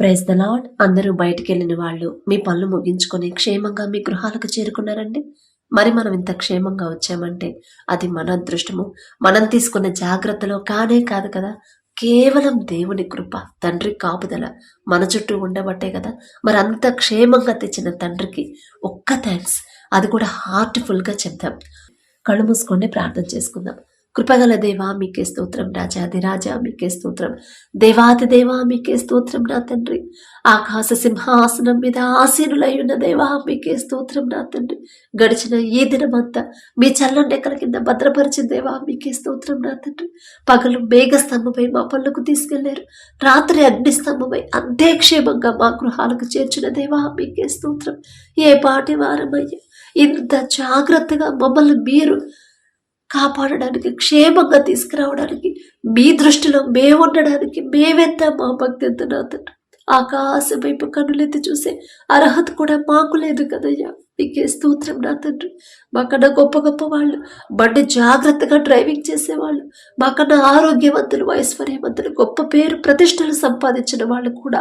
Praise the lord అందరూ బయటికి వెళ్ళిన వాళ్ళు మీ పనులు ముగించుకొని క్షేమంగా మీ గృహాలకు చేరుకున్నారండి. మరి మనం ఇంత క్షేమంగా వచ్చామంటే అది మన అదృష్టము. మనం తీసుకున్న జాగ్రత్తలో కానే కాదు కదా. కేవలం దేవుని కృప తండ్రి కాపుదల మన చుట్టూ ఉండబట్టే కదా. మరి అంత క్షేమంగా తెచ్చిన తండ్రికి ఒక్క థ్యాంక్స్ అది కూడా హార్ట్ఫుల్గా చెప్దాం. కళ్ళు మూసుకొని ప్రార్థన చేసుకుందాం. కృపగల దేవా మీకే స్తోత్రం రాజాది రాజా మీకే స్తోత్రం. దేవాది దేవా మీకే స్తోత్రం నా తండ్రి. ఆకాశ సింహాసనం మీద ఆసీనులై ఉన్న దేవా మీకే స్తోత్రం నా తండ్రి. గడిచిన ఈ దినమంతా మీ చల్లని ఎక్కల కింద భద్రపరిచిన దేవా మీకే స్తోత్రం నా తండ్రి. పగలు మేఘ స్తంభమై మా పళ్ళకు తీసుకెళ్ళారు. రాత్రి అగ్ని స్తంభమై అంతే క్షేమంగా మా గృహాలకు చేర్చిన దేవా మీకే స్తోత్రం. ఏ పాటి వారమయ్యా ఇంత జాగ్రత్తగా మమ్మల్ని మీరు కాపాడడానికి క్షేమంగా తీసుకురావడానికి మీ దృష్టిలో మేము ఉండడానికి మేమెంత మా భక్తి ఎంత నా తండ్రి ఆకాశం వైపు కన్నులెత్తి చూసే అర్హత కూడా మాకు లేదు కదయ్యా. నీకే స్తోత్రం నా తండ్రి మాకన్నా గొప్ప గొప్ప వాళ్ళు బండి జాగ్రత్తగా డ్రైవింగ్ చేసేవాళ్ళు మాకన్నా ఆరోగ్యవంతులు ఐశ్వర్యవంతులు గొప్ప పేరు ప్రతిష్టలు సంపాదించిన వాళ్ళు కూడా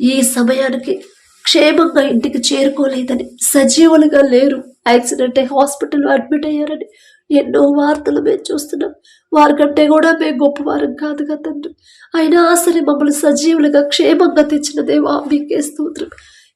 ఈ సమయానికి క్షేమంగా ఇంటికి చేరుకోలేదని సజీవులుగా లేరు. యాక్సిడెంట్ అయి హాస్పిటల్లో అడ్మిట్ అయ్యారని ఎన్నో వార్తలు మేము చూస్తున్నాం. వారికంటే కూడా మేము గొప్పవారం కాదు కదా తండ్రి. అయినా సరే మమ్మల్ని సజీవులుగా క్షేమంగా తెచ్చిన దేవా మీకే స్తోత్రం.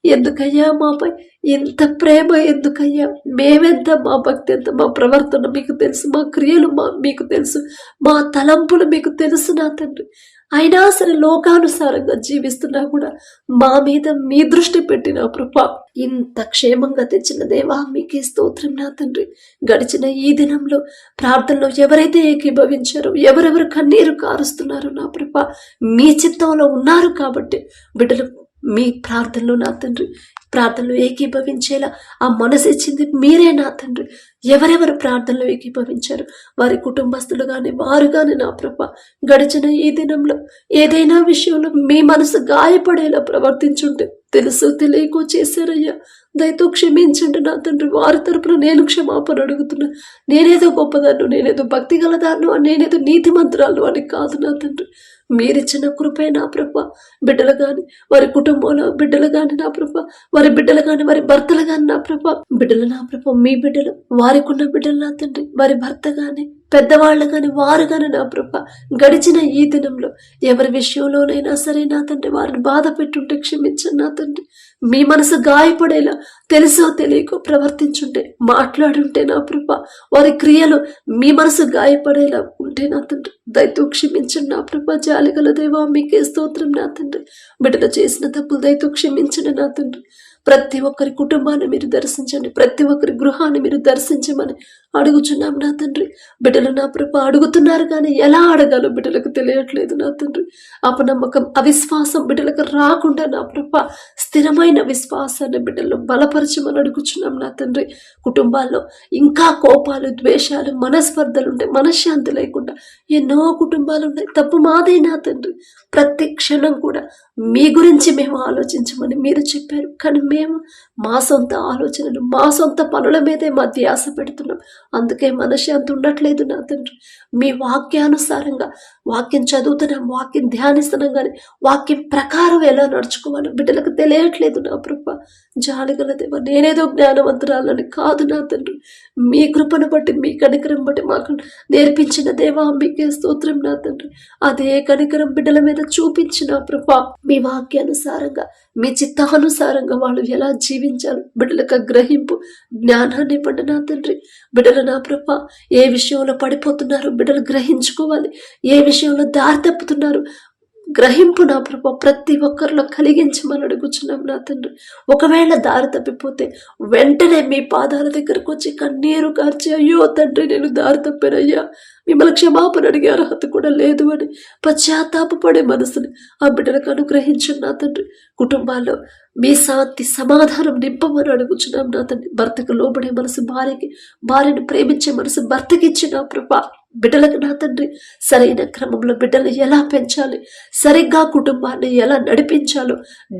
ఎందుకయ్యా మాపై ఎంత ప్రేమ ఎందుకయ్యా? మేమెంత మా భక్తి ఎంత మా ప్రవర్తన మీకు తెలుసు మా క్రియలు మా మీకు తెలుసు మా తలంపులు మీకు తెలుసు నా తండ్రి. అయినా సరే లోకానుసారంగా జీవిస్తున్నా కూడా మా మీద మీ దృష్టి పెట్టిన ప్రభా. ఇంత క్షేమంగా తెచ్చిన దేవా మీకే స్తోత్రం నా తండ్రి. గడిచిన ఈ దినంలో ప్రార్థనలో ఎవరైతే ఏకీభవించారో ఎవరెవరు కన్నీరు కారుస్తున్నారో నా ప్రభా మీ చిత్తంలో ఉన్నారు కాబట్టి బిడ్డలు మీ ప్రార్థనలో నా తండ్రి ప్రార్థనలు ఏకీభవించేలా ఆ మనసు ఇచ్చింది మీరే నా తండ్రి. ఎవరెవరు ప్రార్థనలు ఏకీభవించారు? వారి కుటుంబస్తులు కానీ వారు కానీ నా ప్రభ. గడిచిన ఈ దినంలో ఏదైనా విషయంలో మీ మనసు గాయపడేలా ప్రవర్తించుంటే తెలుసు తెలియకో చేశారయ్యా. దయతో క్షమించండి నా తండ్రి. వారి తరపున నేను క్షమాపణ అడుగుతున్నా. నేనేదో గొప్పదాన్ని నేనేదో భక్తి గలదాన్ను నేనేదో నీతి మంత్రాలు అని కాదు నా తండ్రి. మీరిచ్చిన కృపే నా ప్రభ. బిడ్డలు కానీ వారి కుటుంబంలో బిడ్డలు కానీ నా ప్రభ. వారి బిడ్డలు కానీ వారి భర్తలు కానీ నా ప్రభ. బిడ్డలు నా ప్రభ మీ బిడ్డలు వారికి ఉన్న బిడ్డలు నా తండ్రి. వారి భర్త కానీ పెద్దవాళ్ళు కానీ వారు కానీ నా ప్రభ గడిచిన ఈ దినంలో ఎవరి విషయంలోనైనా సరే నా తండ్రి వారిని బాధ పెట్టుంటే క్షమించండి నా తండ్రి. మీ మనసు గాయపడేలా తెలుసో తెలియకో ప్రవర్తించుంటే మాట్లాడుంటే నా ప్రభ వారి క్రియలు మీ మనసు గాయపడేలా ఉంటే నా తండ్రి. దయతో క్షమించండి నా ప్రభ జాలిగల దేవా మీకే స్తోత్రం నా తండ్రి. బిడ్డలు చేసిన తప్పులు దయతో క్షమించండి నా తండ్రి. ప్రతి ఒక్కరి కుటుంబాన్ని మీరు దర్శించండి ప్రతి ఒక్కరి గృహాన్ని మీరు దర్శించమని అడుగుచున్నాం నా తండ్రి. బిడ్డలు నా ప్రభు అడుగుతున్నారు కానీ ఎలా అడగాలో బిడ్డలకు తెలియట్లేదు నా తండ్రి. అపనమ్మకం అవిశ్వాసం బిడ్డలకు రాకుండా నా ప్రభ స్థిరమైన విశ్వాసాన్ని బిడ్డలు బలపరచమని అడుగుచున్నాం నా తండ్రి. కుటుంబాల్లో ఇంకా కోపాలు ద్వేషాలు మనస్పర్ధలు ఉంటాయి మనశ్శాంతి లేకుండా ఎన్నో కుటుంబాలు ఉన్నాయి. తప్పు మాదే నా తండ్రి. ప్రతి క్షణం కూడా మీ గురించి మేము ఆలోచించమని మీరు చెప్పారు. కానీ మేము మా సొంత ఆలోచనలు మా సొంత పనుల మీదే మా ధ్యాస పెడుతున్నాం. అందుకే మనశ్శాంతి ఉండట్లేదు నా తండ్రి. మీ వాక్యానుసారంగా వాక్యం చదువుతున్నాం వాక్యం ధ్యానిస్తున్నాం కానీ వాక్యం ప్రకారం ఎలా నడుచుకోవాలో బిడ్డలకు తెలియట్లేదు నా ప్రభ. జాలిగల దేవ నేనేదో జ్ఞానవంతురాలని కాదు నా తండ్రి. మీ కృపను బట్టి మీ కనికరం బట్టి మాకు నేర్పించిన దేవా మీకే స్తోత్రం నా తండ్రి. అదే కనికరం బిడ్డల మీద చూపించిన ప్రభ మీ వాక్యానుసారంగా మీ చిత్తానుసారంగా వాళ్ళు ఎలా జీవించాలి బిడ్డలకు గ్రహింపు జ్ఞానాన్ని ఇవ్వండి నా తండ్రి. బిడ్డల నా ప్రభ ఏ విషయంలో పడిపోతున్నారు బిడ్డలు గ్రహించుకోవాలి. ఏ విషయంలో దారి తప్పుతున్నారు గ్రహింపు నా ప్రభ ప్రతి ఒక్కరిలో కలిగించమని అడుగుచున్నాం నా తండ్రి. ఒకవేళ దారి తప్పిపోతే వెంటనే మీ పాదాల దగ్గరకు వచ్చి కన్నీరు కార్చి అయ్యో తండ్రి నేను దారి తప్పానయ్యా. మిమ్మల్ని క్షమాపణ అడిగే అర్హత కూడా లేదు అని పశ్చాత్తాపడే మనసుని ఆ బిడ్డలకు అనుగ్రహించండి నా తండ్రి. కుటుంబాల్లో మీ శాంతి సమాధానం నింపమని అడుగుచున్నాం నా తండ్రి. భర్తకు లోబడే మనసు భార్యకి భార్యను ప్రేమించే మనసు భర్తకి ఇచ్చిన ప్రభా. బిడ్డలకు నా తండ్రి సరైన క్రమంలో బిడ్డలు ఎలా పెంచాలి సరిగ్గా కుటుంబాన్ని ఎలా నడిపించాలో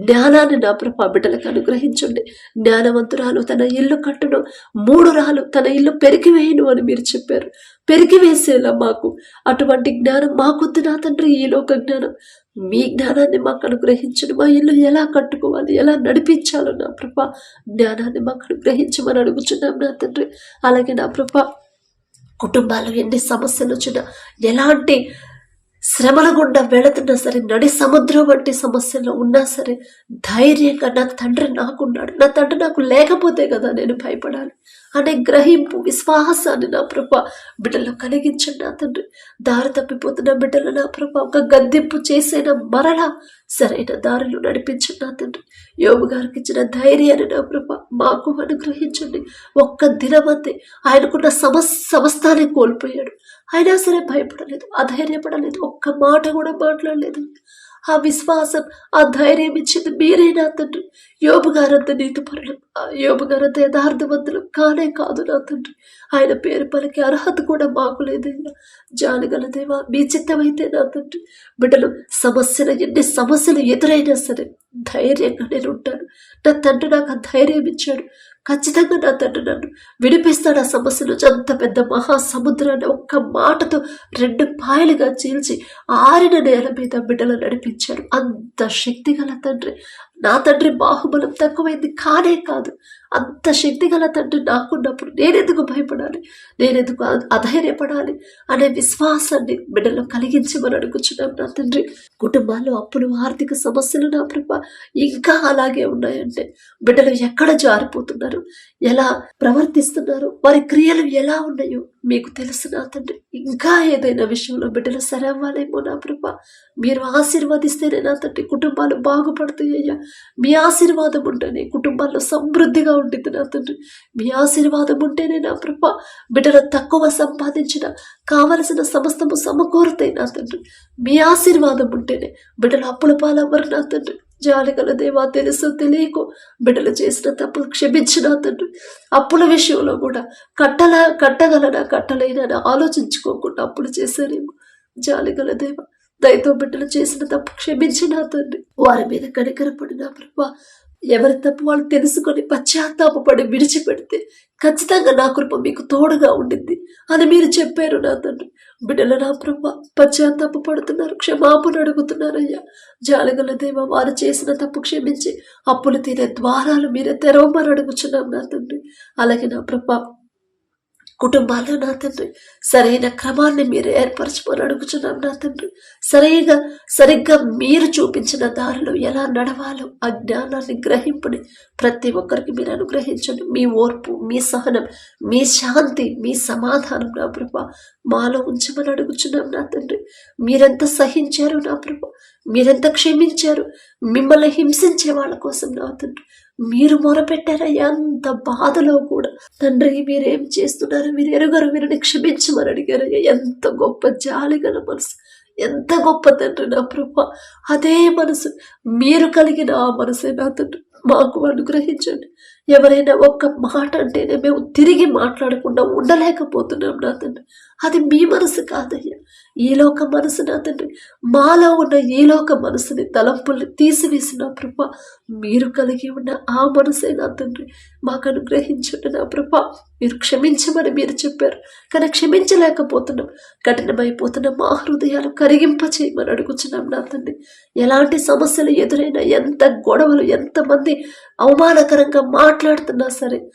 జ్ఞానాన్ని నా ప్రభా బిడ్డలకు అనుగ్రహించండి. జ్ఞానవంతురాలు తన ఇల్లు కట్టును మూడు రాలు తన ఇల్లు పెరిగివేయను అని మీరు చెప్పారు. పెరిగి వేసేలా మాకు. అటువంటి జ్ఞానం మాకొద్దు నా తండ్రి ఈ లోక జ్ఞానం? మీ జ్ఞానాన్ని మాకు అనుగ్రహించండి మా ఇల్లు ఎలా కట్టుకోవాలి ఎలా నడిపించాలో నా ప్రభ జ్ఞానాన్ని మాకు అనుగ్రహించమని అడుగుచున్నాం నా తండ్రి. అలాగే నా ప్రభ కుటుంబాలు ఎన్ని సమస్యలు వచ్చినా ఎలాంటి శ్రమల గుండా వెళుతున్నా సరే నడి సముద్రం వంటి సమస్యలు ఉన్నా సరే ధైర్యంగా నా తండ్రి నాకున్నాడు. నా తండ్రి నాకు లేకపోతే కదా నేను భయపడాలి. అనే గ్రహింపు విశ్వాసాన్ని నా ప్రభ బిడ్డలో కలిగించండి నా తండ్రి. దారి తప్పిపోతున్న బిడ్డలు నా ప్రభ ఒక గద్దెంపు చేసిన మరలా సరైన దారిలో నడిపించండి నా తండ్రి. యోగు గారికి ఇచ్చిన ధైర్యాన్ని నా ప్రభ మాకు అనుగ్రహించండి. ఒక్క దినమంతే ఆయనకున్న సమస్ సమస్తాన్ని కోల్పోయాడు. అయినా సరే భయపడలేదు అధైర్యపడలేదు ఒక్క మాట కూడా మాట్లాడలేదు. ఆ విశ్వాసం ఆ ధైర్యం ఇచ్చింది మీరేనా తండ్రి. యోబు గారంత నీతిపరులు ఆ యోబు గారంత యథార్థవంతులు కానే కాదు నా తండ్రి. ఆయన పేరు పలికి అర్హత కూడా మాకు లేదైనా జానగలదేవా మీ చిత్తమైతే నా తండ్రి. బిడ్డలు సమస్యలు ఎన్ని సమస్యలు ఎదురైనా సరే ధైర్యంగా నేను ఉంటాను. నా తండ్రి నాకు ఆ ధైర్యం ఇచ్చాడు. ఖచ్చితంగా నా తండ్రి నన్ను విడిపిస్తాడు. ఆ సమస్య నుంచి అంత పెద్ద మహాసముద్రాన్ని ఒక్క మాటతో రెండు పాయలుగా చీల్చి ఆరిన నేల మీద బిడ్డలు నడిపించారు. అంత శక్తి గల తండ్రి. నా తండ్రి బాహుబలం తక్కువైంది. కానే కాదు. అంత శక్తి గల తండ్రి నాకున్నప్పుడు నేనెందుకు భయపడాలి? నేనెందుకు అధైర్యపడాలి? అనే విశ్వాసాన్ని బిడ్డలో కలిగించమని అడుగుచున్నాం నా తండ్రి. కుటుంబాల్లో అప్పులు ఆర్థిక సమస్యలు నా ప్రభ ఇంకా అలాగే ఉన్నాయంటే బిడ్డలు ఎక్కడ జారిపోతున్నారు? ఎలా ప్రవర్తిస్తున్నారు? వారి క్రియలు ఎలా ఉన్నాయో మీకు తెలుసు నా తండ్రి. ఇంకా ఏదైనా విషయంలో బిడ్డలు సరే అవ్వాలేమో నా ప్రభ. మీరు ఆశీర్వదిస్తేనే నా తండ్రి కుటుంబాలు బాగుపడుతాయ్యా మీ ఆశీర్వాదం ఉంటేనే కుటుంబాల్లో సమృద్ధిగా ఉంటుంది నా తండ్రి. మీ ఆశీర్వాదం ఉంటేనే నా ప్రభ. బిడ్డలు తక్కువ సంపాదించిన కావలసిన సమస్తము సమకూరుతాయి నా తండ్రి. మీ ఆశీర్వాదం ఉంటేనే బిడ్డలు అప్పుల పాలవ్వరు నా తండ్రి. జాలిగల దేవా తెలుసు తెలియకు బిడ్డలు చేసిన తప్పు క్షమించిన తండ్రి. అప్పుల విషయంలో కూడా కట్టల కట్టగలనా కట్టలేనా ఆలోచించుకోకుండా అప్పులు చేశారేమో. జాలిగల దేవ దయతో బిడ్డలు చేసిన తప్పు క్షమించిన తండ్రి. వారి మీద కనికరపడిన ప్రభా ఎవరి తప్పు వాళ్ళు తెలుసుకొని పశ్చాత్తాపడి విడిచిపెడితే ఖచ్చితంగా నా కృప మీకు తోడుగా ఉండింది అని మీరు చెప్పారు నా తండ్రి. బిడ్డల నా ప్రభ పశ్చాత్తాప పడుతున్నారు క్షమాపణ అడుగుతున్నారయ్యా. జాలగల దేవ వారు చేసిన తప్పు క్షమించి అప్పులు తీరే ద్వారాలు మీరే తెరవమని అడుగుచున్నాం నా తండ్రి. అలాగే నా ప్రభ కుటుంబాల్లో నా తండ్రి సరైన క్రమాన్ని మీరు ఏర్పరచుకొని అడుగుచున్నాం నా తండ్రి. సరిగా సరిగ్గా మీరు చూపించిన దారిలో ఎలా నడవాలో ఆ జ్ఞానాన్ని గ్రహింపుని ప్రతి ఒక్కరికి మీరు అనుగ్రహించండి. మీ ఓర్పు మీ సహనం మీ శాంతి మీ సమాధానం నా ప్రభ. మాలో ఉంచమని అడుగుచున్నాం నా తండ్రి. మీరెంత సహించారు నా ప్రభ? మీరెంత క్షమించారు? మిమ్మల్ని హింసించే వాళ్ళ కోసం నా తండ్రి. మీరు మొరపెట్టారయ్యా అంత బాధలో కూడా. తండ్రి మీరేం చేస్తున్నారు? మీరు ఎరుగరు వీరిని క్షమించమని అడిగారయ్యా ఎంత గొప్ప జాలి గల మనసు. ఎంత గొప్ప తండ్రి నా ప్రభ. అదే మనసు. మీరు కలిగిన ఆ మనసే నా తండ్రి. మాకు అనుగ్రహించండి. ఎవరైనా ఒక్క మాట అంటేనే మేము తిరిగి మాట్లాడకుండా ఉండలేకపోతున్నాం నా తండ్రి. అది మీ మనసు కాదయ్యా. ఈలోక లోక మనసు నా తండ్రి? మాలో ఉన్న ఈలోక మనసుని తలంపుల్ని తీసివేసిన ప్రభ మీరు కలిగి ఉన్న ఆ మనసే నా తండ్రి? మాకు అనుగ్రహించండి నా ప్రభ. మీరు క్షమించమని మీరు చెప్పారు కానీ క్షమించలేకపోతున్నాం. కఠినమైపోతున్న మా హృదయాలు కరిగింప చేయమని అడుగుచున్నాం నా తండ్రి. ఎలాంటి సమస్యలు ఎదురైనా ఎంత గొడవలు ఎంతమంది అవమానకరంగా మాట్లాడుతున్నా సరే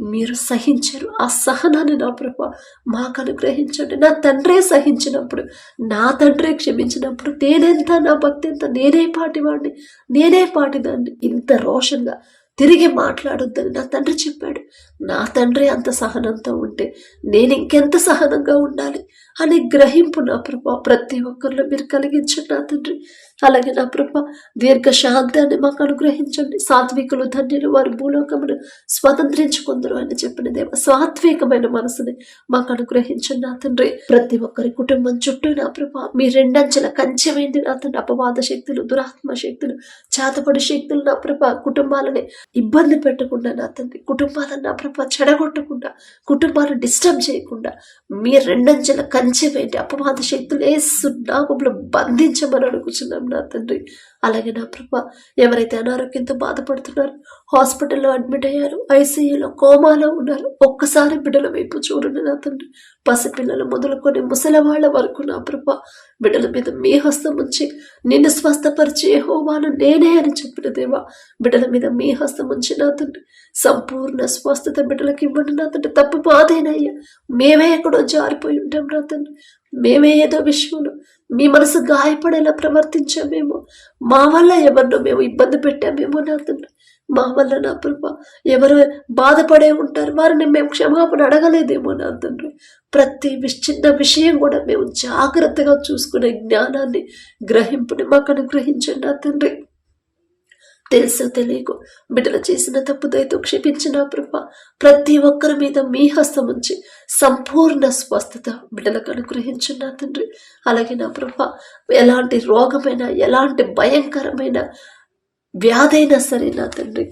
మీరు సహించరు. ఆ సహనాన్ని నా ప్రభ మాకు అనుగ్రహించండి. నా తండ్రే సహించినప్పుడు నా తండ్రే క్షమించినప్పుడు నేనెంత నా భక్తి ఎంత నేనే పాటివాడిని నేనే పాటిదాన్ని. ఇంత రోషంగా తిరిగి మాట్లాడొద్దని నా తండ్రి చెప్పాడు. నా తండ్రి అంత సహనంతో ఉంటే నేను ఇంకెంత సహనంగా ఉండాలి? అనే గ్రహింపు నా ప్రభ ప్రతి ఒక్కరిలో మీరు కలిగించండి నా తండ్రి. అలాగే నా ప్రభ దీర్ఘశాంతాన్ని మాకు అనుగ్రహించండి. సాత్వికులు ధన్యులు వారి భూలోకమును స్వతంత్రించుకుందరు అని చెప్పిన దేవ సాత్వికమైన మనసుని మాకు అనుగ్రహించండి నా తండ్రి. ప్రతి ఒక్కరి కుటుంబం చుట్టూ నా ప్రభ మీ రెండంచెల కంచెమైంది నా తండ్రి. అపవాద శక్తులు దురాత్మ శక్తులు చేతపడి శక్తులు నా ప్రభ కుటుంబాలని ఇబ్బంది పెట్టకుండా నా తండ్రి. కుటుంబాలను నా ప్రభ చెడగొట్టకుండా కుటుంబాన్ని డిస్టర్బ్ చేయకుండా మీ రెండంచెల కంచె వేయండి అపవాద శక్తులు ఏ సున్నామంలో బంధించమని అడుగుచున్నాం నా తండ్రి. అలాగే నా ప్రభ ఎవరైతే అనారోగ్యంతో బాధపడుతున్నారు హాస్పిటల్లో అడ్మిట్ అయ్యారు ఐసీయూలో కోమాలో ఉన్నారు ఒక్కసారి బిడ్డల వైపు చూడండి నా తండ్రి. పసిపిల్లలు మొదలుకొని ముసలివాళ్ళ వరకు నా ప్రభ బిడ్డల మీద మీ హస్తం ఉంచి నిన్ను స్వస్థపరిచి హోమాను నేనే అని చెప్పిన దేవా బిడ్డల మీద మీ హస్తం ఉంచి నా తండ్రి. సంపూర్ణ స్వస్థత బిడ్డలకు ఇవ్వండి నా తండ్రి. తప్పు బాధేనయ్యా మేమే ఎక్కడో జారిపోయి ఉంటాం నా తండ్రి. మేమే ఏదో విషయంలో మీ మనసు గాయపడేలా ప్రవర్తించామేమో. మా వల్ల ఎవరినో మేము ఇబ్బంది పెట్టామేమో నా మా వల్ల నా ప్రభ. ఎవరు బాధపడే ఉంటారు వారిని మేము క్షమాపణ అడగలేదేమో నా తండ్రి ప్రతి విష- చిన్న విషయం కూడా మేము జాగ్రత్తగా చూసుకునే జ్ఞానాన్ని గ్రహింపుని మాకు అనుగ్రహించండి నా తండ్రి తెలుసు తెలియకు? బిడ్డలు చేసిన తప్పు దయతో క్షమించిన ప్రభ. ప్రతి ఒక్కరి మీద మీ హస్తం ఉంచి సంపూర్ణ స్వస్థత బిడ్డలకు అనుగ్రహించిన తండ్రి. అలాగే నా ప్రభ ఎలాంటి రోగమైనా ఎలాంటి భయంకరమైన వ్యాధైనా సరే నా తండ్రి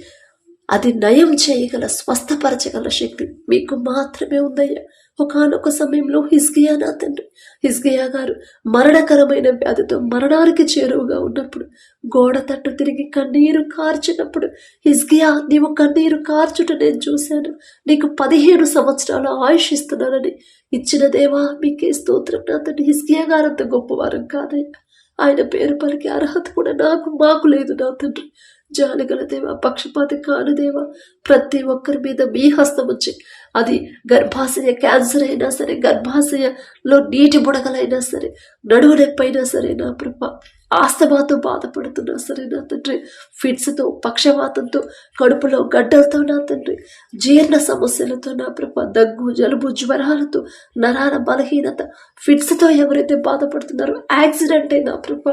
అది నయం చేయగల స్వస్థపరచగల శక్తి మీకు మాత్రమే ఉందయ్యా. ఒకనొక సమయంలో హిస్గియా నా తండ్రి. హిస్గియా గారు మరణకరమైన వ్యాధితో మరణానికి చేరువుగా ఉన్నప్పుడు గోడ తట్టు తిరిగి కన్నీరు కార్చినప్పుడు హిస్గియా నీవు కన్నీరు కార్చుట నేను చూశాను. నీకు పదిహేను సంవత్సరాల ఆయుష్ ఇస్తున్నానని ఇచ్చిన దేవా మీకే స్తోత్రం నా తండ్రి. హిస్గియా గారంత గొప్పవారం కాదయ్యా ఆయన పేరు పలికి అర్హత కూడా నాకు మాకు లేదు నా తండ్రి. జాలిగల దేవా పక్షపాతి కాని దేవా ప్రతి ఒక్కరి మీద మీ హస్తం వచ్చి అది గర్భాశయ క్యాన్సర్ అయినా సరే గర్భాశయలో నీటి బుడగలైనా సరే నడువు నొప్పైనా సరే నా ప్రభ ఆస్తమాతో బాధపడుతున్నా సరే నా తండ్రి. ఫిట్స్తో పక్షవాతంతో కడుపులో గడ్డలతో నా తండ్రి. జీర్ణ సమస్యలతో నా ప్రభ దగ్గు జలుబు జ్వరాలతో నరాల బలహీనత. ఫిట్స్తో ఎవరైతే బాధపడుతున్నారో యాక్సిడెంట్ అయిన ప్రభ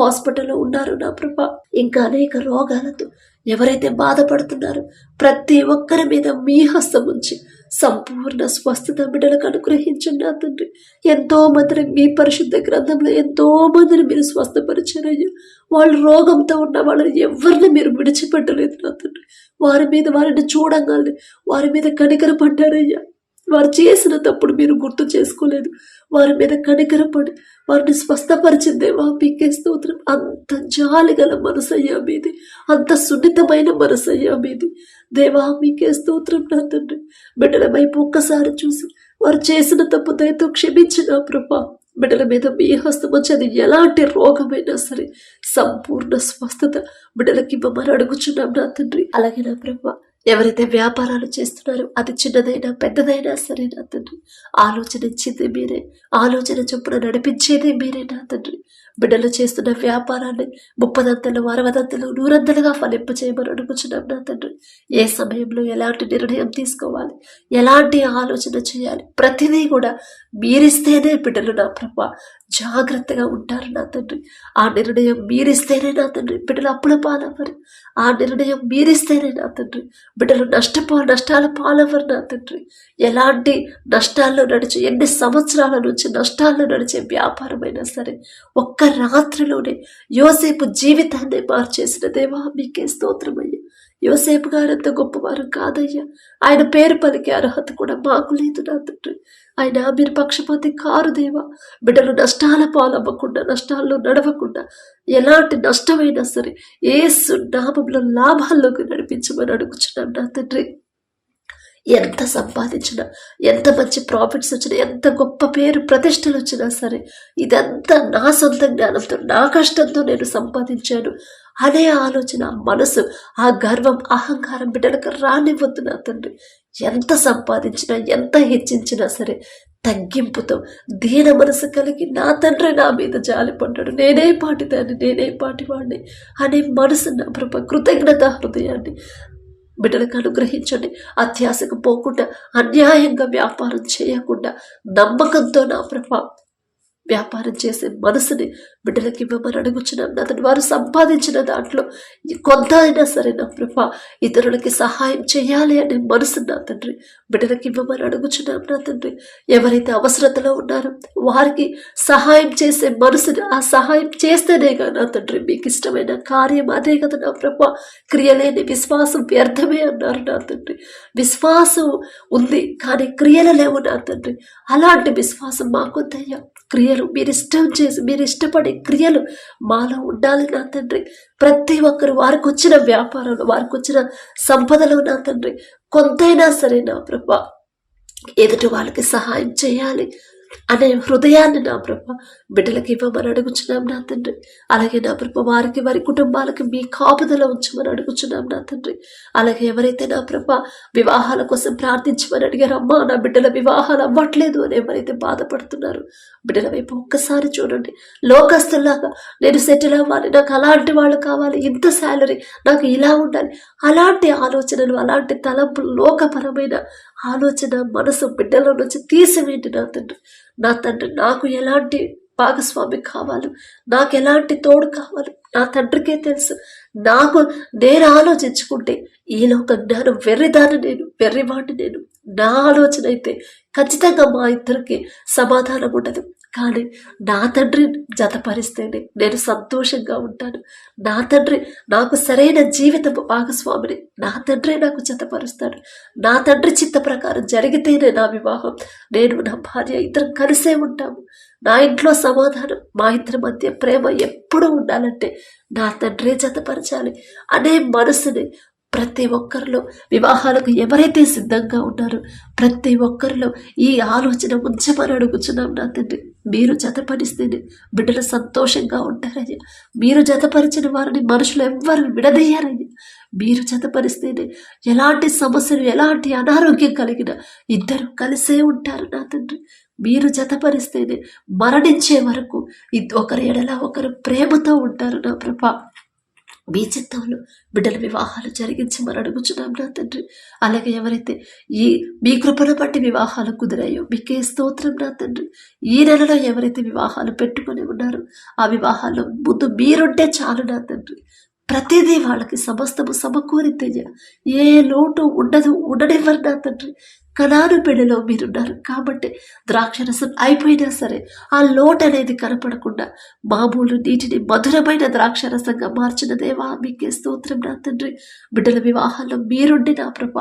హాస్పిటల్లో ఉన్నారు నా ప్రభ. ఇంకా అనేక రోగాలతో ఎవరైతే బాధపడుతున్నారో ప్రతి ఒక్కరి మీద మీ హస్తం ఉంచి సంపూర్ణ స్వస్థత బిడ్డలకు అనుగ్రహించండి నా తండ్రి. ఎంతో మందిని మీ పరిశుద్ధ గ్రంథంలో ఎంతో మందిని మీరు స్వస్థపరిచారయ్యా. వాళ్ళు రోగంతో ఉన్న వాళ్ళని ఎవరిని మీరు విడిచిపెట్టలేదు నా తండ్రి. వారి మీద వారిని చూడంగానే వారి మీద కనికర పడ్డారయ్యా వారు చేసిన తప్పుడు మీరు గుర్తు చేసుకోలేదు. వారి మీద కనికరపడి వారిని స్వస్థపరిచిందేవా మీకే స్తోత్రం. అంత జాలిగల మనసయ్యా మీది. అంత సున్నితమైన మనసయ్యా మీది. దేవా మీకే స్తోత్రం నా తండ్రి. బిడ్డల వైపు ఒక్కసారి చూసి వారు చేసిన తప్పు దయతో క్షమించిన ప్రభా. బిడ్డల మీద మీ హస్తం వచ్చి అది ఎలాంటి రోగమైనా సరే సంపూర్ణ స్వస్థత బిడ్డలకి మమ్మల్ని అడుగుచున్నాం నా తండ్రి. అలాగే నా ప్రభా. ఎవరైతే వ్యాపారాలు చేస్తున్నారో అది చిన్నదైనా పెద్దదైనా సరే నా తండ్రి. ఆలోచన ఇచ్చేది మీరే. ఆలోచన చొప్పున నడిపించేది మీరే నా తండ్రి. బిడ్డలు చేస్తున్న వ్యాపారాన్ని ముప్పదంతలు అరవదంతలు నూరంతలుగా ఫలింప చేయమని అడుగుచున్నాం నా తండ్రి. ఏ సమయంలో ఎలాంటి నిర్ణయం తీసుకోవాలి? ఎలాంటి ఆలోచన చేయాలి? ప్రతిదీ కూడా మీరిస్తేనే బిడ్డలు నా ప్రభ. జాగ్రత్తగా ఉంటారు నా తండ్రి. ఆ నిర్ణయం మీరిస్తేనే నా తండ్రి. బిడ్డలు అప్పుల పాలవ్వరు. ఆ నిర్ణయం మీరిస్తేనే నా తండ్రి. బిడ్డలు నష్టపో నష్టాల పాలవ్వరు నా తండ్రి. ఎలాంటి నష్టాల్లో నడిచి ఎన్ని సంవత్సరాల నుంచి నష్టాల్లో నడిచే వ్యాపారమైనా సరే ఒక్క రాత్రిలోనే యోసేపు జీవితాన్ని మార్చేసిన దేవా మీకే స్తోత్రమయ్యా. యోసేపు గారు అంత గొప్పవారు కాదయ్యా. ఆయన పేరు పలికే అర్హత కూడా మాకు లేదు నా తండ్రి. ఆయన మీరు పక్షపాతి కారు దేవా. బిడ్డలు నష్టాల పాలవ్వకుండా నష్టాల్లో నడవకుండా ఎలాంటి నష్టమైనా సరే ఏసు నామంలో లాభాల్లోకి నడిపించమని అడుగుచున్నాం నా తండ్రి. ఎంత సంపాదించినా ఎంత మంచి ప్రాఫిట్స్ వచ్చినా ఎంత గొప్ప పేరు ప్రతిష్టలు వచ్చినా సరే ఇదంతా నా సొంత జ్ఞానంతో నా కష్టంతో నేను సంపాదించాను అనే ఆలోచన మనసు ఆ గర్వం అహంకారం బిడ్డలకు రానివ్వద్దు నా తండ్రి. ఎంత సంపాదించినా ఎంత హెచ్చించినా సరే తగ్గింపుతో దీన మనసు కలిగి నా తండ్రి నా మీద జాలి పడ్డాడు నేనే పాటిదాన్ని నేనే పాటివాడిని అనే మనసు నా ప్రభ కృతజ్ఞత హృదయాన్ని బిడ్డలకు అనుగ్రహించండి అత్యాశకు పోకుండా అన్యాయంగా వ్యాపారం చేయకుండా నమ్మకంతో నా ప్రభా వ్యాపారం చేసే మనసుని బిడ్డలకి ఇవ్వమని అడుగుచున్నాం అతని వారు సంపాదించిన దాంట్లో కొంత అయినా సరే నా ప్రభ ఇతరులకి సహాయం చేయాలి అనే మనసు నా తండ్రి. బిడ్డలకి ఇవ్వమని అడుగుచున్నాం నా తండ్రి. ఎవరైతే అవసరతలో ఉన్నారో వారికి సహాయం చేసే మనసుని ఆ సహాయం చేస్తేనేగా నా తండ్రి మీకు ఇష్టమైన కార్యం. అదే కదా నా ప్రభ క్రియలేని విశ్వాసం వ్యర్థమే అన్నారు నా తండ్రి. విశ్వాసం ఉంది కానీ క్రియలు లేవు నా తండ్రి. అలాంటి విశ్వాసం మాకొద్దయ్యా. క్రియలు మీరు ఇష్టం చేసి మీరు ఇష్టపడి అనే క్రియలు మాలో ఉండాలి నా తండ్రి. ప్రతి ఒక్కరు వారికి వచ్చిన వ్యాపారంలో వారికి వచ్చిన సంపదలో నా తండ్రి. కొంతైనా సరే నా ప్రభా ఎదుటి వాళ్ళకి సహాయం చేయాలి. అనే హృదయాన్ని నా ప్రభ బిడ్డలకి ఇవ్వమని అడుగుచున్నాం నా తండ్రి. అలాగే నా ప్రభ వారికి వారి కుటుంబాలకి మీ కాపుదల ఉంచమని అడుగుచున్నాం నా తండ్రి. అలాగే ఎవరైతే నా ప్రభ వివాహాల కోసం ప్రార్థించమని అడిగారు అమ్మా నా బిడ్డల వివాహాలు అవ్వట్లేదు అని ఎవరైతే బాధపడుతున్నారు బిడ్డల వైపు ఒక్కసారి చూడండి. లోకస్తుల్లాగా నేను సెటిల్ అవ్వాలి నాకు అలాంటి వాళ్ళు కావాలి ఇంత శాలరీ నాకు ఇలా ఉండాలి. అలాంటి ఆలోచనలు అలాంటి తలంపులు లోకపరమైన ఆలోచన మనసు బిడ్డల నుంచి తీసివేయండి నా తండ్రి. నా తండ్రి నాకు ఎలాంటి భాగస్వామి కావాలి? నాకు ఎలాంటి తోడు కావాలి? నా తండ్రికే తెలుసు. నాకు నేను ఆలోచించుకుంటే ఈలోక జ్ఞానం వెర్రిదాన్ని నేను వెర్రివాడిని నేను. నా ఆలోచన అయితే ఖచ్చితంగా మా ఇద్దరికి సమాధానం ఉండదు. కానీ నా తండ్రి జతపరిస్తేనే నేను సంతోషంగా ఉంటాను. నా తండ్రి నాకు సరైన జీవిత భాగస్వామిని నా తండ్రి నాకు జతపరుస్తాడు. నా తండ్రి చిత్త ప్రకారం జరిగితేనే నా వివాహం. నేను నా భార్య ఇద్దరం కలిసే ఉంటాము. నా ఇంట్లో సమాధానం మా ఇద్దరి మధ్య ప్రేమ ఎప్పుడూ ఉండాలంటే నా తండ్రే జతపరచాలి అనే మనసుని ప్రతి ఒక్కరిలో వివాహాలకు ఎవరైతే సిద్ధంగా ఉన్నారో ప్రతి ఒక్కరిలో ఈ ఆలోచన ఉంచమని అడుగుచున్నాం నా తండ్రి. మీరు జతపరిస్తేనే బిడ్డలు సంతోషంగా ఉంటారయ్యా. మీరు జతపరిచిన వారిని మనుషులు ఎవ్వరు విడదీయారయ్యా. మీరు జతపరిస్తేనే ఎలాంటి సమస్యలు ఎలాంటి అనారోగ్యం కలిగిన ఇద్దరు కలిసే ఉంటారు నా తండ్రి. మీరు జతపరిస్తేనే మరణించే వరకు ఒకరి ఎడలా ఒకరు ప్రేమతో ఉంటారు నా ప్రభా. మీ చిత్తంలో బిడ్డల వివాహాలు జరిగించమని అడుగుచున్నాం నా తండ్రి. అలాగే ఎవరైతే ఈ మీ కృపను బట్టి వివాహాలు కుదిరాయో మీకే స్తోత్రం నా తండ్రి. ఈ నెలలో ఎవరైతే వివాహాలు పెట్టుకొని ఉన్నారో ఆ వివాహాల్లో ముందు మీరుంటే చాలు నా తండ్రి. ప్రతిదీ వాళ్ళకి సమస్తము సమకూరితేయ ఏ లోటు ఉండదు ఉండనివ్వరు నా తండ్రి. కనాను పెళ్ళిలో మీరున్నారు. కాబట్టి ద్రాక్షరసం అయిపోయినా సరే ఆ లోటు అనేది కనపడకుండా మామూలు నీటిని మధురమైన ద్రాక్షరసంగా మార్చిన దేవా మీకే స్తోత్రం నా తండ్రి. బిడ్డల వివాహాల్లో మీరుండి నా ప్రభ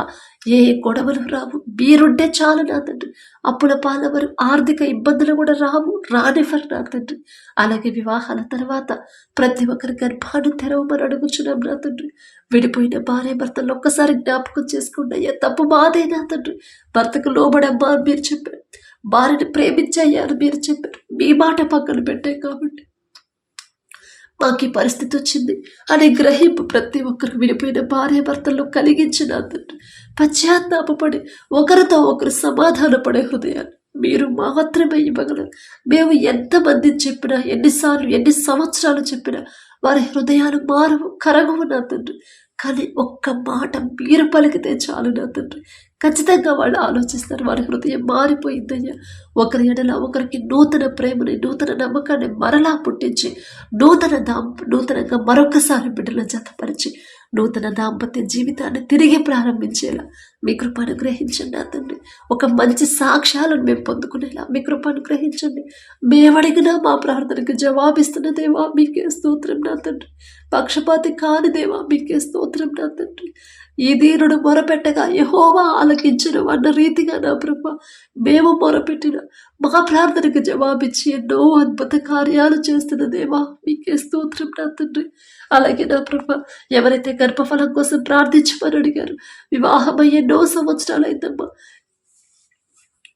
ఏ గొడవలు రావు. మీరుంటే చాలు నా తండ్రి. అప్పుల పాలవరు ఆర్థిక ఇబ్బందులు కూడా రావు. రానివ్వరు నా తండ్రి. అలాగే వివాహాల తర్వాత ప్రతి ఒక్కరి గర్భాన్ని తెరవమని అడుగుచున్నాం నా తండ్రి. విడిపోయిన భార్య భర్తలు ఒక్కసారి జ్ఞాపకం చేసుకుంటే తప్పు మాదే నా తండ్రి. భర్తకు లోబడమ్మా అని మీరు చెప్పారు. భార్యని ప్రేమించయ్యారు మీరు చెప్పారు. మీ మాట పక్కన పెట్టే కాబట్టి. మాకు ఈ పరిస్థితి వచ్చింది. అనే గ్రహింపు ప్రతి ఒక్కరికి విడిపోయిన భార్య భర్తలు కలిగించిన తండ్రి. పశ్చాత్తాపడి ఒకరితో ఒకరు సమాధానపడే హృదయాలు మీరు మాత్రమే ఇవ్వగలరు. మేము ఎంతమందిని చెప్పినా ఎన్నిసార్లు ఎన్ని సంవత్సరాలు చెప్పినా వారి హృదయాలు మారవు కరగవు నా తండ్రి. కానీ ఒక్క మాట మీరు పలికితే చాలు నా తండ్రి. ఖచ్చితంగా వాళ్ళు ఆలోచిస్తారు వారి హృదయం మారిపోయిందయ్యా. ఒకరి ఎడల ఒకరికి నూతన ప్రేమని నూతన నమ్మకాన్ని మరలా పుట్టించి నూతన దాం నూతనంగా మరొకసారి బిడ్డల జతపరిచి నూతన దాంపత్య జీవితాన్ని తిరిగి ప్రారంభించేలా మీ కృప అనుగ్రహించండి నా ఒక మంచి సాక్ష్యాలను మేము పొందుకునేలా మీ కృప అనుగ్రహించండి. మేమడిగినా మా ప్రార్థనకు జవాబిస్తున్న దేవా మీకే స్తోత్రం నా తండ్రి. పక్షపాతి కాని దేవా మీకే స్తోత్రం నా తండ్రి. ఈ దీనుడు మొరపెట్టగా యహోవా ఆలకించిన అన్న రీతిగా నా ప్రభ మేము మొరపెట్టిన మా ప్రార్థనకు జవాబిచ్చి ఎన్నో అద్భుత కార్యాలు చేస్తున్న దేవా మీకే స్తోత్రం నా తండ్రి. అలాగే నా ప్రభ ఎవరైతే గర్భఫలం కోసం ప్రార్థించమని అడిగారు వివాహమై ఎన్నో సంవత్సరాలు అయిందమ్మా.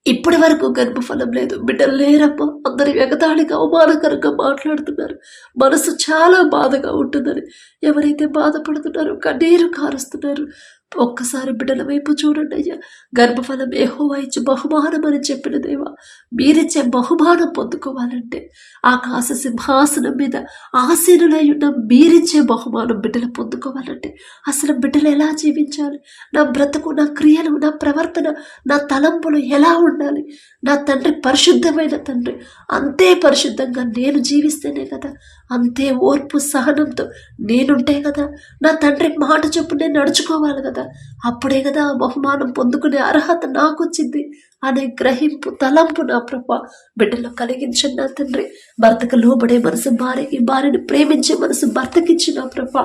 ఇప్పటి వరకు గర్భఫలం లేదు. బిడ్డలు లేరమ్మా. అందరి ఎగతాళిగా అవమానకరంగా మాట్లాడుతున్నారు. మనసు చాలా బాధగా ఉంటుందని ఎవరైతే బాధపడుతున్నారో కన్నీరు కారుస్తున్నారు. ఒక్కసారి బిడ్డల వైపు చూడండి అయ్యా. గర్భఫలం ఏహోవా ఇచ్చి బహుమానం అని చెప్పిన దేవా మీరిచ్చే బహుమానం పొందుకోవాలంటే ఆకాశ సింహాసనం మీద ఆసీనులై ఉన్న మీరిచ్చే బహుమానం బిడ్డలు పొందుకోవాలంటే అసలు బిడ్డలు ఎలా జీవించాలి? నా బ్రతుకు నా క్రియలు నా ప్రవర్తన నా తలంపులు ఎలా ఉండాలి? నా తండ్రి పరిశుద్ధమైన తండ్రి అంతే పరిశుద్ధంగా నేను జీవిస్తేనే కదా అంతే ఓర్పు సహనంతో నేనుంటే కదా నా తండ్రి మాట చొప్పు నేను నడుచుకోవాలి కదా అప్పుడే కదా ఆ బహుమానం పొందుకునే అర్హత నాకు వచ్చింది అనే గ్రహింపు తలంపు నా ప్రభ. బిడ్డలో కలిగించండి నా తండ్రి. భర్తకు లోబడే మనసు భార్యకి భార్యను ప్రేమించే మనసు భర్తకిచ్చిన ప్రభ.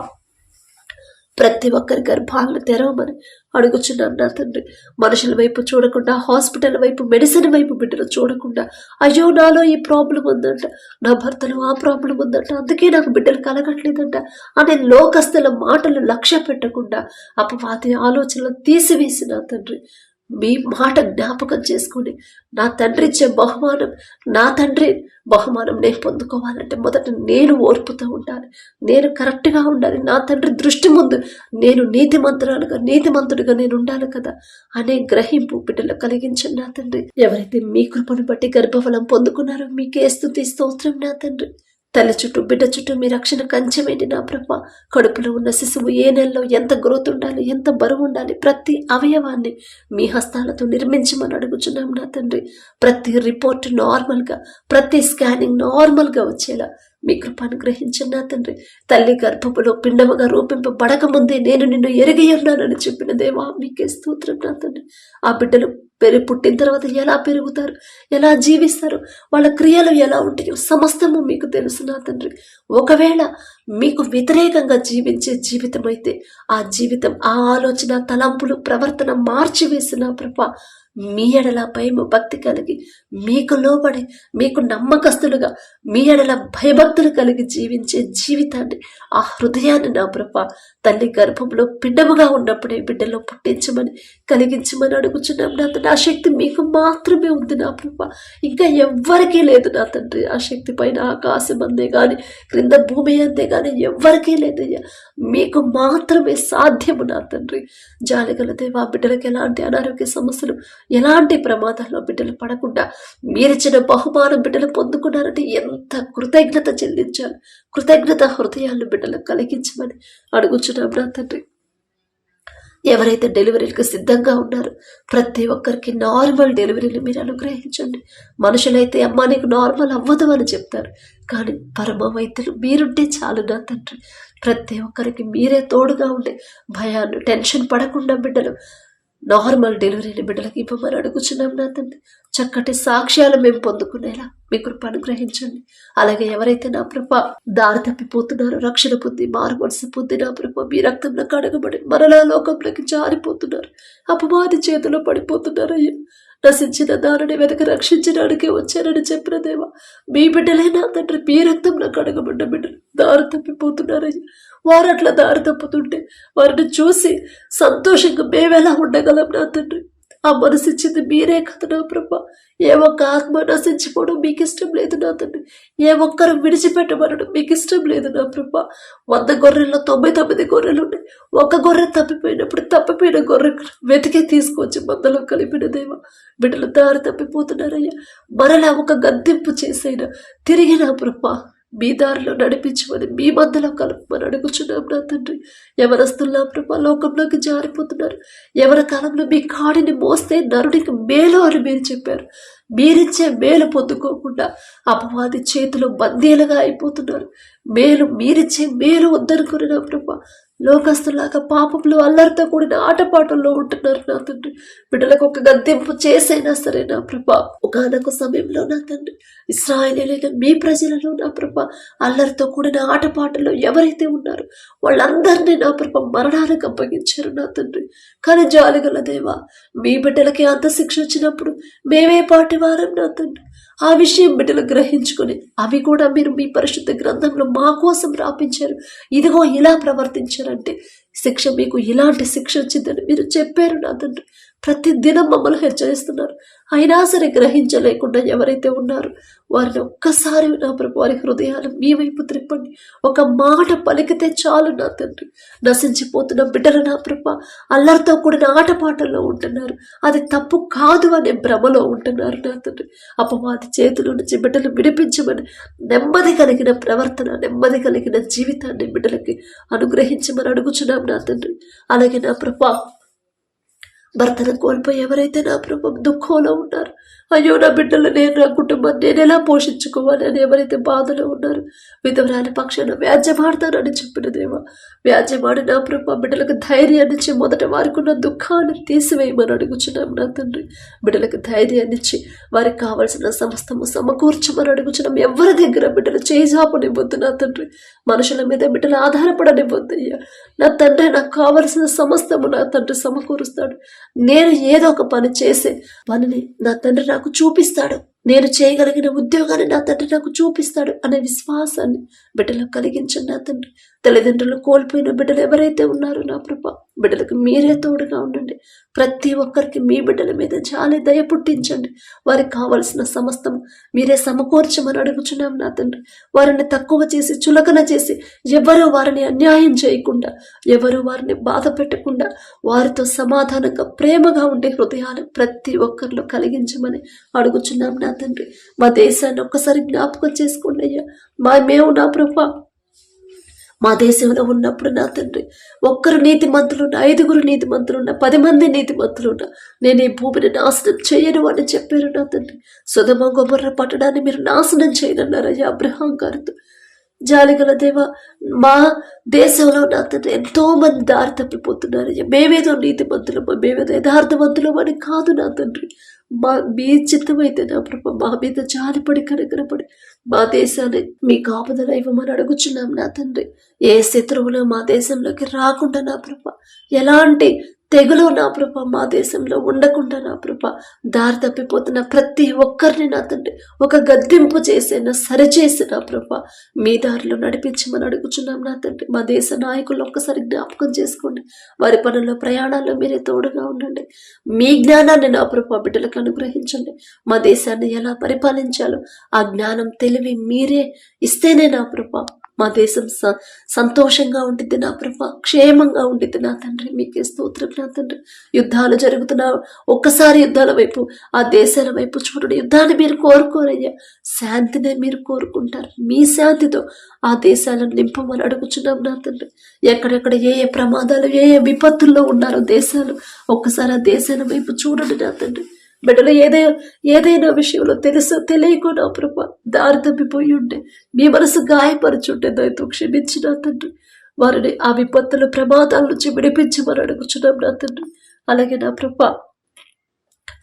ప్రతి ఒక్కరి గర్భాలను తెరవమని అడుగుచున్నాను నా తండ్రి. మనుషుల వైపు చూడకుండా హాస్పిటల్ వైపు మెడిసిన్ వైపు బిడ్డలు చూడకుండా అయ్యో నాలో ఈ ప్రాబ్లం ఉందంట నా భర్తలో ఆ ప్రాబ్లం ఉందంట అందుకే నాకు బిడ్డలు కలగట్లేదంట అనే లోకస్తుల మాటలు లక్ష్య పెట్టకుండా అపవాది ఆలోచనలు తీసివేసి నా తండ్రి. మీ మాట జ్ఞాపకం చేసుకుని నా తండ్రి ఇచ్చే బహుమానం నా తండ్రి బహుమానం నేను పొందుకోవాలంటే మొదట నేను ఓర్పుతూ ఉండాలి. నేను కరెక్ట్గా ఉండాలి. నా తండ్రి దృష్టి ముందు నేను నీతిమంతురాలుగా నీతిమంతుడిగా నేను ఉండాలి కదా అనే గ్రహింపు బిడ్డలు కలిగించండి నా తండ్రి. ఎవరైతే మీ కృపను బట్టి గర్భఫలం పొందుకున్నారో మీకే స్థుతి స్తోత్రం నా తండ్రి. తల్లి చుట్టూ బిడ్డ చుట్టూ మీ రక్షణ కంచెమేంటి నా ప్రభ. కడుపులో ఉన్న శిశువు ఏ నెలలో ఎంత గ్రోత్ ఉండాలి ఎంత బరువు ఉండాలి ప్రతి అవయవాన్ని మీ హస్తాలతో నిర్మించమని అడుగుచున్నాం నా తండ్రి. ప్రతి రిపోర్ట్ నార్మల్గా ప్రతి స్కానింగ్ నార్మల్గా వచ్చేలా మీ కృపను గ్రహించిన నా తండ్రి. తల్లి గర్భములో పిండముగా రూపింపబడక ముందే నేను నిన్ను ఎరిగి ఉన్నానని చెప్పిన దేవా మీకే స్తోత్రం నా తండ్రి. ఆ బిడ్డలు పెరిగి పుట్టిన తర్వాత ఎలా పెరుగుతారు ఎలా జీవిస్తారు వాళ్ళ క్రియలు ఎలా ఉంటాయో సమస్తము మీకు తెలుసు నా తండ్రి. ఒకవేళ మీకు వ్యతిరేకంగా జీవించే జీవితం అయితే ఆ జీవితం ఆ ఆలోచన తలంపులు ప్రవర్తన మార్చివేసిన ప్రభ మీ ఎడల భయము భక్తి కలిగి మీకు లోబడి మీకు నమ్మకస్తులుగా మీ ఎడల భయభక్తులు కలిగి జీవించే జీవితాన్ని ఆ హృదయాన్ని నా ప్రభ తల్లి గర్భంలో పిండముగా ఉన్నప్పుడే బిడ్డలో పుట్టించమని కలిగించమని అడుగుచున్నాం నా తండ్రి. ఆ శక్తి మీకు మాత్రమే ఉంది నా ప్రభ. ఇంకా ఎవ్వరికీ లేదు నా తండ్రి. ఆ శక్తి పైన ఆకాశం అందే కానీ క్రింద భూమి అందే కానీ ఎవ్వరికీ లేదయ్యా. మీకు మాత్రమే సాధ్యము నా తండ్రి. జాలిగల దేవా బిడ్డలకు ఎలాంటి అనారోగ్య సమస్యలు ఎలాంటి ప్రమాదాల్లో బిడ్డలు పడకుండా మీరిచ్చిన బహుమానం బిడ్డలు పొందుకున్నారంటే ఎంత కృతజ్ఞత చెల్లించాలి. కృతజ్ఞత హృదయాలు బిడ్డలకు కలిగించమని అడుగుచున్నాం నా తండ్రి. ఎవరైతే డెలివరీలకు సిద్ధంగా ఉన్నారో ప్రతి ఒక్కరికి నార్మల్ డెలివరీలు మీరు అనుగ్రహించండి. మనుషులైతే అమ్మ నీకు నార్మల్ అవ్వదు అని చెప్తారు. కానీ పరమ వైద్యులు మీరుంటే చాలు నా తండ్రి. ప్రతి ఒక్కరికి మీరే తోడుగా ఉండే భయాన్ని టెన్షన్ పడకుండా బిడ్డలు నార్మల్ డెలివరీని బిడ్డలకు ఇవ్వమని అడుగుచున్నాం నా తండ్రి. చక్కటి సాక్ష్యాలు మేము పొందుకునేలా మీ కృప అనుగ్రహించండి. అలాగే ఎవరైతే నా ప్రభ దారి తప్పిపోతున్నారో రక్షణ పొంది మారు మనసు పొంది నా ప్రభ మీ రక్తంలో కడగబడి మరలా లోకంలోకి జారిపోతున్నారు. అపవాది చేతిలో పడిపోతున్నారు అయ్యా. నశించిన దారుని వెనక రక్షించడానికి వచ్చానని చెప్పిన దేవా మీ బిడ్డలే నా తండ్రి మీ రక్తంలో కడగబడ్డ బిడ్డలు దారి తప్పిపోతున్నారయ్యా వారు అట్లా దారి తప్పుతుంటే వారిని చూసి సంతోషంగా మేమెలా ఉండగలం నా తండ్రి? ఆ మనసు ఇచ్చింది మీరే కదా నా బ్రహ్మ ఏ ఒక్క ఆత్మ నశించిపోవడం మీకు ఇష్టం లేదు నా తండ్రి. ఏ ఒక్కరు విడిచిపెట్టబడడం మీకు ఇష్టం లేదు నా బ్రహ్మ వంద గొర్రెల్లో తొంభై తొమ్మిది గొర్రెలు ఉన్నాయి ఒక గొర్రె తప్పిపోయినప్పుడు తప్పిపోయిన గొర్రె వెతికి తీసుకొచ్చి మందలో కలిపిన దేవ. బిడ్డలు దారి తప్పిపోతున్నారయ్యా. మరలా ఒక గద్దెంపు చేసైనా తిరిగి నా బ్రహ్మ మీ దారిలో నడిపించమని మీ మధ్యలో కలుపుమని అడుగుచున్నాం నా తండ్రి. ఎవరస్తున్నా ప్రభా లోకంలోకి జారిపోతున్నారు. ఎవరి కాలంలో మీ కాడిని మోస్తే నరుడికి మేలు అని మీరు చెప్పారు. మీరిచ్చే మేలు పొందుకోకుండా అపవాది చేతిలో బందీలుగా అయిపోతున్నారు. మేలు మీరిచ్చే మేలు వద్దనుకుని నా ప్రభా. లోకస్తులాగా పాపంలో అల్లరితో కూడిన ఆటపాటల్లో ఉంటున్నారు నా తండ్రి. బిడ్డలకు ఒక గద్దెంపు చేసైనా సరే నా ప్రభ. ఒకనొక సమయంలో నా తండ్రి. ఇస్రాయలీలైన మీ ప్రజలలో నా ప్రభ. అల్లరితో కూడిన ఆటపాటల్లో ఎవరైతే ఉన్నారో వాళ్ళందరినీ నా ప్రభ మరణానికి అప్పగించారు నా తండ్రి. కానీ జాలిగల దేవా మీ బిడ్డలకి అంత శిక్ష వచ్చినప్పుడు మేమే పాటివారం నా తండ్రి. ఆ విషయం బిడ్డలు గ్రహించుకొని అవి కూడా మీరు మీ పరిశుద్ధ గ్రంథంలో మా కోసం రాపించారు. ఇదిగో ఇలా ప్రవర్తించారంటే శిక్ష మీకు ఇలాంటి శిక్ష వచ్చిందని మీరు చెప్పారు నా తండ్రి. ప్రతి దినం మమ్మల్ని హెచ్చరిస్తున్నారు. అయినా సరే గ్రహించలేకుండా ఎవరైతే ఉన్నారో వారిని ఒక్కసారి నా ప్రభు వారి హృదయాలు మీ వైపు త్రిప్పండి. ఒక మాట పలికితే చాలు నా తండ్రి. నశించిపోతున్న బిడ్డలు నా ప్రభ అల్లరితో కూడిన ఆటపాటల్లో ఉంటున్నారు. అది తప్పు కాదు అనే భ్రమలో ఉంటున్నారు నా తండ్రి. అపవాది చేతుల నుంచి బిడ్డలు విడిపించమని నెమ్మది కలిగిన ప్రవర్తన నెమ్మది కలిగిన జీవితాన్ని బిడ్డలకి అనుగ్రహించమని అడుగుచున్నాం నా తండ్రి. అలాగే నా ప్రభా భర్తను కోల్పోయి ఎవరైతే నా ప్రభు దుఃఖంలో ఉన్నారు అయ్యో నా బిడ్డలు నేను నా కుటుంబాన్ని నేను ఎలా పోషించుకోవాలి అని ఎవరైతే బాధలో ఉన్నారు విధవరాని పక్షాన వ్యాజ్యమాడతానని చెప్పిన దేవా వ్యాజ్యమాడి నా ప్రభా బిడ్డలకు ధైర్యాన్ని ఇచ్చి మొదట వారికి ఉన్న దుఃఖాన్ని తీసివేయమని అడుగుచున్నాం నా తండ్రి. బిడ్డలకు ధైర్యాన్ని ఇచ్చి వారికి కావలసిన సమస్తము సమకూర్చమని అడుగుచున్నాం. ఎవరి దగ్గర బిడ్డలు చేజాపనివ్వద్దు నా తండ్రి. మనుషుల మీద బిడ్డలు ఆధారపడనివ్వద్దు అయ్యా. నా తండ్రి నాకు కావలసిన సమస్తము నా తండ్రి సమకూరుస్తాడు. నేను ఏదో ఒక పని చేసే పనిని నా తండ్రి నాకు చూపిస్తాడు. నేను చేయగలిగిన ఉద్యోగాన్ని నా తండ్రి నాకు చూపిస్తాడు అనే విశ్వాసాన్ని బిడ్డలకు కలిగించండి నా తండ్రి. తల్లిదండ్రులు కోల్పోయిన బిడ్డలు ఎవరైతే ఉన్నారో నా ప్రభ బిడ్డలకు మీరే తోడుగా ఉండండి. ప్రతి ఒక్కరికి మీ బిడ్డల మీద జాలి దయ పుట్టించండి. వారికి కావలసిన సమస్తం మీరే సమకూర్చమని అడుగుచున్నాం నా తండ్రి. వారిని తక్కువ చేసి చులకన చేసి ఎవరు వారిని అన్యాయం చేయకుండా ఎవరు వారిని బాధ పెట్టకుండా వారితో సమాధానంగా ప్రేమగా ఉండే హృదయాలు ప్రతి ఒక్కరిలో కలిగించమని అడుగుచున్నాం నా తండ్రి. మా దేశాన్ని ఒక్కసారి జ్ఞాపకం చేసుకోండి అయ్యా. మా మేము నా ప్రభా మా దేశంలో ఉన్నప్పుడు నా తండ్రి ఒక్కరు నీతి మంతులున్న ఐదుగురు నీతి మంతులున్న పది మంది నీతి మంతులున్న నేను ఈ భూమిని నాశనం చేయను అని చెప్పారు నా తండ్రి. సుధమ గొబ్బర్ర పట్టడాన్ని మీరు నాశనం చేయనన్నారు అయ్యా అబ్రహాం గారితో. జాలిగల దేవ మా దేశంలో నా తండ్రి ఎంతో మంది దారి తప్పిపోతున్నారు. మేమేదో నీతిమంతులమా మేమేదో యథార్థవంతులమా అని కాదు నా తండ్రి. మా మీ చిత్తమైతే నా ప్రభ మా మీద జాలిపడి కనకరపడి మా దేశాన్ని మీ కాపుదల ఇవ్వమని అడుగుచున్నాం నా తండ్రి. ఏ శత్రువులు మా దేశంలోకి రాకుండా నా ప్రభ ఎలాంటి తెగులు నా ప్రభ మా దేశంలో ఉండకుండా నా ప్రభ దారి తప్పిపోతున్న ప్రతి ఒక్కరిని నా తండ్రి ఒక గద్దెంపు చేసిన సరిచేసి నా ప్రభ? మీ దారిలో నడిపించమని అడుగుచున్నాం నా తండ్రి. మా దేశ నాయకులు ఒక్కసారి జ్ఞాపకం చేసుకోండి. వారి పనుల్లో ప్రయాణాల్లో మీరే తోడుగా ఉండండి. మీ జ్ఞానాన్ని నా ప్రభ బిడ్డలకు అనుగ్రహించండి. మా దేశాన్ని ఎలా పరిపాలించాలో ఆ జ్ఞానం తెలివి మీరే ఇస్తేనే నా ప్రభ మా దేశం స సంతోషంగా ఉంటుంది నా ప్రభ క్షేమంగా ఉంటుంది నా తండ్రి. మీకే స్తోత్రం నా తండ్రి. యుద్ధాలు జరుగుతున్న ఒక్కసారి యుద్ధాల వైపు ఆ దేశాల వైపు చూడండి. యుద్ధాన్ని మీరు కోరుకోరయ్యా. శాంతినే మీరు కోరుకుంటారు. మీ శాంతితో ఆ దేశాలను నింపమని అడుగుచున్నాం నా తండ్రి. ఎక్కడెక్కడ ఏ ఏ ప్రమాదాలు ఏ ఏ విపత్తుల్లో ఉన్నారో దేశాలు ఒక్కసారి ఆ దేశాల వైపు చూడండి నా తండ్రి. బిడ్డలు ఏదైనా ఏదైనా విషయంలో తెలుసు తెలియకో నా ప్రభ దారి తప్పిపోయి ఉంటే మీ మనసు గాయపరచుంటే దయతో క్షమించిన తండ్రి. వారిని ఆ విపత్తుల ప్రమాదాల నుంచి విడిపించమని అడుగుచున్నాం నా తండ్రి. అలాగే నా ప్రభ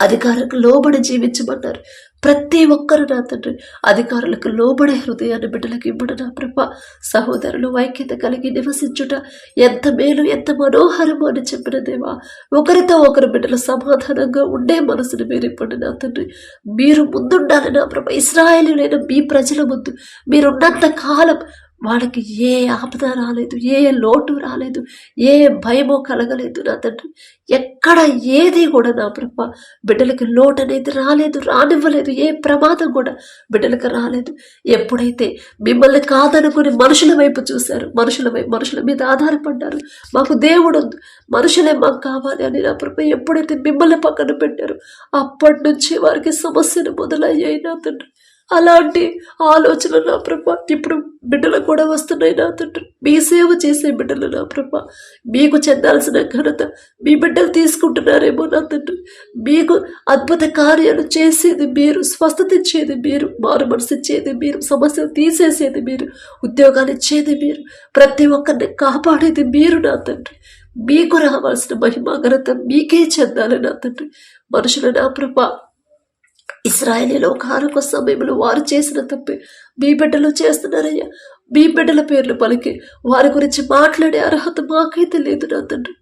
అధికారులకు లోబడి జీవించమన్నారు. ప్రతి ఒక్కరు నా తండ్రి. అధికారులకు లోబడే హృదయాన్ని బిడ్డలకు ఇవ్వడం నా ప్రభ. సహోదరులు ఐక్యత కలిగి నివసించుట ఎంత మేలు ఎంత మనోహరము అని చెప్పిన దేవా. ఒకరితో ఒకరు బిడ్డలు సమాధానంగా ఉండే మనసును మీరు ఇవ్వండి నా తండ్రి. మీరు ముందుండాలి నా ప్రభ. ఇస్రాయేలీలైన మీ ప్రజల ముందు. మీరున్నంత కాలం వాళ్ళకి ఏ ఆపద రాలేదు ఏ లోటు రాలేదు ఏ భయమో కలగలేదు నా తండ్రి. ఎక్కడ ఏది కూడా నా ప్రభ బిడ్డలకి లోటు అనేది రాలేదు రానివ్వలేదు ఏ ప్రమాదం కూడా బిడ్డలకు రాలేదు. ఎప్పుడైతే మిమ్మల్ని కాదనుకుని మనుషుల వైపు చూశారు మనుషుల వైపు మనుషుల మీద ఆధారపడ్డారు మాకు దేవుడు మనుషులే మాకు కావాలి అని నా ప్రభ ఎప్పుడైతే మిమ్మల్ని పక్కన పెట్టారు అప్పటి నుంచి వారికి సమస్యలు మొదలయ్యాయి నా తండ్రి. అలాంటి ఆలోచన నా ప్రభ. ఇప్పుడు బిడ్డలు కూడా వస్తున్నాయి నా తండ్రి. మీ సేవ చేసే బిడ్డలు నా ప్రభ. మీకు చెందాల్సిన ఘనత మీ బిడ్డలు తీసుకుంటున్నారేమో నా తండ్రి. మీకు అద్భుత కార్యాలు చేసేది మీరు స్వస్థత ఇచ్చేది మీరు మారు మనసు ఇచ్చేది మీరు సమస్యలు తీసేసేది మీరు ఉద్యోగాలు ఇచ్చేది మీరు ప్రతి ఒక్కరిని కాపాడేది మీరు నా తండ్రి. మీకు రావాల్సిన మహిమ ఘనత మీకే చెందాలి నా తండ్రి. మనుషులు నా ప్రభ ఇస్రాయేలీలో ఒక సమయంలో వారు చేసిన తప్పే. మీ బిడ్డలు చేస్తున్నారయ్యా. మీ బిడ్డల పేర్లు పలికి. వారి గురించి మాట్లాడే అర్హత మాకైతే లేదు నా తండ్రి.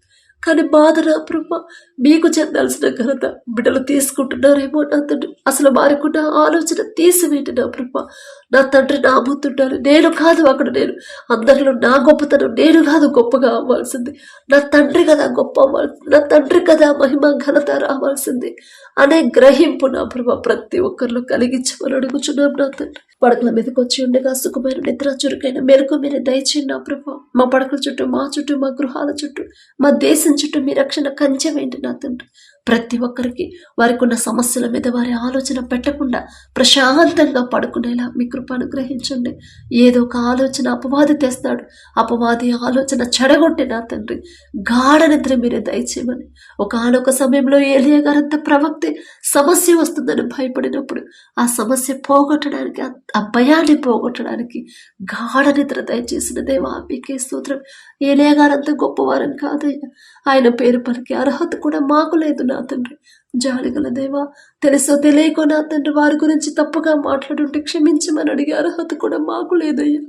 కానీ బాధ నా బ్రహ్మ. మీకు చెందాల్సిన ఘనత బిడ్డలు తీసుకుంటున్నారేమో నా తండ్రి. అసలు వారికి ఉన్న ఆలోచన తీసివేయండి నా బ్రహ్మ. నా తండ్రి నా ముందుండాలి. నేను కాదు అక్కడ నేను. అందరిలో నా గొప్పతనం నేను కాదు గొప్పగా అవ్వాల్సింది. నా తండ్రి కదా గొప్ప అవ్వాల్సింది. నా తండ్రి కదా మహిమ ఘనత రావాల్సింది. అనే గ్రహింపు నా ప్రభ ప్రతి ఒక్కరిలో కలిగించమని అడుగుచున్నాం నా తండ్రి. పడకల మీదకి వచ్చి ఉండగా సుఖమైన నిద్ర చురుకైన మెలకు మీరు దయచేయండి నా ప్రభ. మా పడకల చుట్టూ మా చుట్టూ మా గృహాల చుట్టూ మా దేశం చుట్టూ మీ రక్షణ కంచెమేంటి నా తండ్రి. ప్రతి ఒక్కరికి వారికి ఉన్న సమస్యల మీద వారి ఆలోచన పెట్టకుండా ప్రశాంతంగా పడుకునేలా మీ కృప అనుగ్రహించండి. ఏదో ఒక ఆలోచన అపవాది తెస్తాడు. అపవాది ఆలోచన చెడగొట్టి నా తండ్రి. గాఢ నిద్ర మీరే దయచేయమని. ఒకనొక సమయంలో ఏలియా గారంత ప్రవక్తే సమస్య వస్తుందని భయపడినప్పుడు ఆ సమస్య పోగొట్టడానికి ఆ- భయాన్ని పోగొట్టడానికి గాఢ నిద్ర దయచేసిన దేవా మీకే స్తోత్రం. ఏలియా గారంత గొప్పవారని కాదయ్యా. ఆయన పేరు పలికి అర్హత కూడా మాకు లేదు నా తండ్రి. జాలిగల దేవా తెలుసో తెలియకో నా తండ్రి వారి గురించి తప్పుగా మాట్లాడుంటే క్షమించమని అడిగే అర్హత కూడా మాకు లేదయ్యా.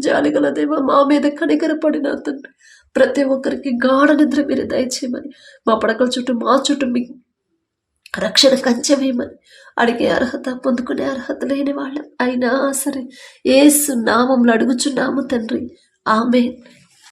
జాలిగల దేవా మా మీద కనికరపడి నా తండ్రి. ప్రతి ఒక్కరికి గాఢ నిద్ర మీరు దయచేయమని మా పడకల చుట్టూ మా చుట్టూ మీ రక్షణ కంచమేమని అడిగే అర్హత పొందుకునే అర్హత లేని వాళ్ళం. అయినా సరే ఏసు నామంలో అడుగుచున్నాము తండ్రి. ఆమె